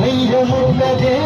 Meyve mutlu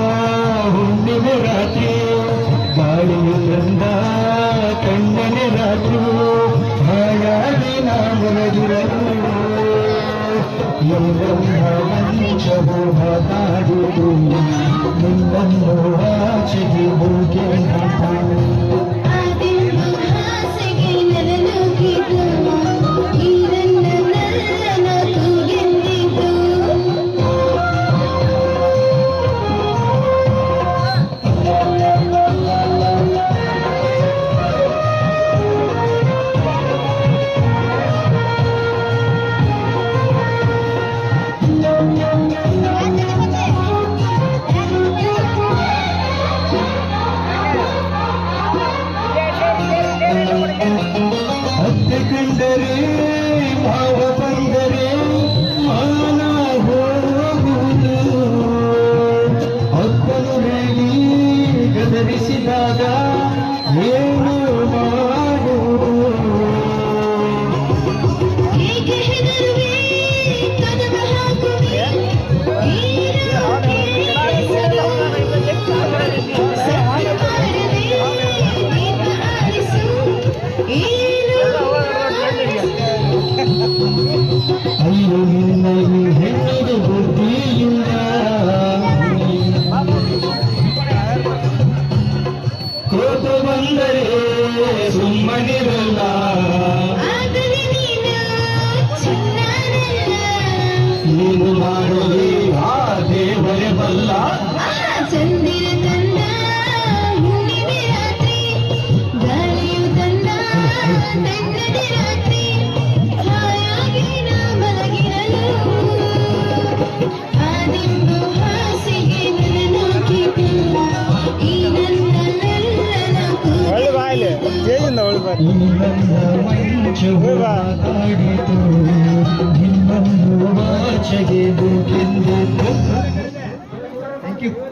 ब्रह्म ನೀನು ಮಾಡುವೆ ಆ ದೇವರೇ ಬಲ್ಲ. ಚಂದಿರದ ಮೇಲೆ ಜೇಜಿಂದ ಹೊಳಿಬಾರ್ದು ಥ್ಯಾಂಕ್ ಯು